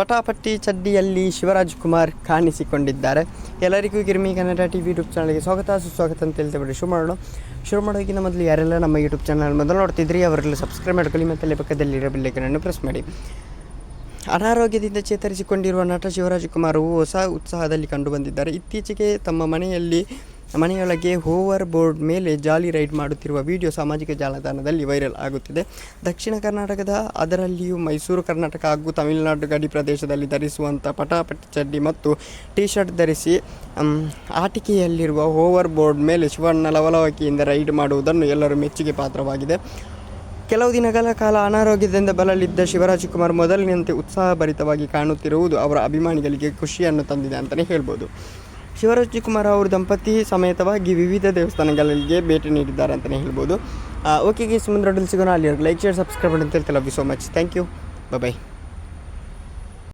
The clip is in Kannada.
ಪಟಾಪಟ್ಟಿ ಚಡ್ಡಿಯಲ್ಲಿ ಶಿವರಾಜ್ ಕುಮಾರ್ ಕಾಣಿಸಿಕೊಂಡಿದ್ದಾರೆ. ಎಲ್ಲರಿಗೂ Girmi Kannada T V YouTube ಚಾನಲ್ಗೆ ಸ್ವಾಗತ, ಸುಸ್ವಾಗತ ಅಂತ ಹೇಳ್ತೇವೆ ಶುರು ಮಾಡೋಣ. ಶುರು ಮಾಡೋಕ್ಕಿಂತ ಮೊದಲು ಯಾರೆಲ್ಲ ನಮ್ಮ ಯೂಟ್ಯೂಬ್ ಚಾನಲ್ ಮೊದಲು ನೋಡ್ತಿದ್ರಿ, ಅವರೆಲ್ಲ ಸಬ್ಸ್ಕ್ರೈಬ್ ಮಾಡ್ಕೊಳ್ಳಿ ಮತ್ತು ಪಕ್ಕದಲ್ಲಿರೋ ಬೆಲ್ಲೈಕನನ್ನು ಪ್ರೆಸ್ ಮಾಡಿ. ಅನಾರೋಗ್ಯದಿಂದ ಚೇತರಿಸಿಕೊಂಡಿರುವ ನಟ ಶಿವರಾಜ್ ಕುಮಾರ್ ಹೊಸ ಉತ್ಸಾಹದಲ್ಲಿ ಕಂಡುಬಂದಿದ್ದಾರೆ ಇತ್ತೀಚೆಗೆ ತಮ್ಮ ಮನೆಯಲ್ಲಿ ಮನೆಯೊಳಗೆ ಹೋವರ್ ಬೋರ್ಡ್ ಮೇಲೆ ಜಾಲಿ ರೈಡ್ ಮಾಡುತ್ತಿರುವ ವಿಡಿಯೋ ಸಾಮಾಜಿಕ ಜಾಲತಾಣದಲ್ಲಿ ವೈರಲ್ ಆಗುತ್ತಿದೆ. ದಕ್ಷಿಣ ಕರ್ನಾಟಕದ, ಅದರಲ್ಲಿಯೂ ಮೈಸೂರು, ಕರ್ನಾಟಕ ಹಾಗೂ ತಮಿಳುನಾಡು ಗಡಿ ಪ್ರದೇಶದಲ್ಲಿ ಧರಿಸುವಂಥ ಪಟಾಪಟಿ ಚಡ್ಡಿ ಮತ್ತು ಟೀ ಶರ್ಟ್ ಧರಿಸಿ ಆಟಿಕೆಯಲ್ಲಿರುವ ಹೋವರ್ ಬೋರ್ಡ್ ಮೇಲೆ ಶಿವಣ್ಣ ಲವಲವಿಕೆಯಿಂದ ರೈಡ್ ಮಾಡುವುದನ್ನು ಎಲ್ಲರೂ ಮೆಚ್ಚುಗೆ ಪಾತ್ರವಾಗಿದೆ. ಕೆಲವು ದಿನಗಳ ಕಾಲ ಅನಾರೋಗ್ಯದಿಂದ ಬಲಲಿದ್ದ ಶಿವರಾಜ್ ಕುಮಾರ್ ಮೊದಲಿನಂತೆ ಉತ್ಸಾಹಭರಿತವಾಗಿ ಕಾಣುತ್ತಿರುವುದು ಅವರ ಅಭಿಮಾನಿಗಳಿಗೆ ಖುಷಿಯನ್ನು ತಂದಿದೆ ಅಂತಲೇ ಹೇಳ್ಬೋದು. ಶಿವರಾಜ್ ಕುಮಾರ್ ಅವರು ದಂಪತಿ ಸಮೇತವಾಗಿ ವಿವಿಧ ದೇವಸ್ಥಾನಗಳಿಗೆ ಭೇಟಿ ನೀಡಿದ್ದಾರೆ ಅಂತಲೇ ಹೇಳ್ಬೋದು. ಓಕೆ ಗೀಸ್ ಮುಂದೆ ಸಿಗೋಣ. ಅಲ್ಲಿ ಲೈಕ್ ಶೇರ್ ಸಬ್ಸ್ಕ್ರೈಬ್ ಅಂತ ಹೇಳ್ತಾರೆ love you so much thank you bye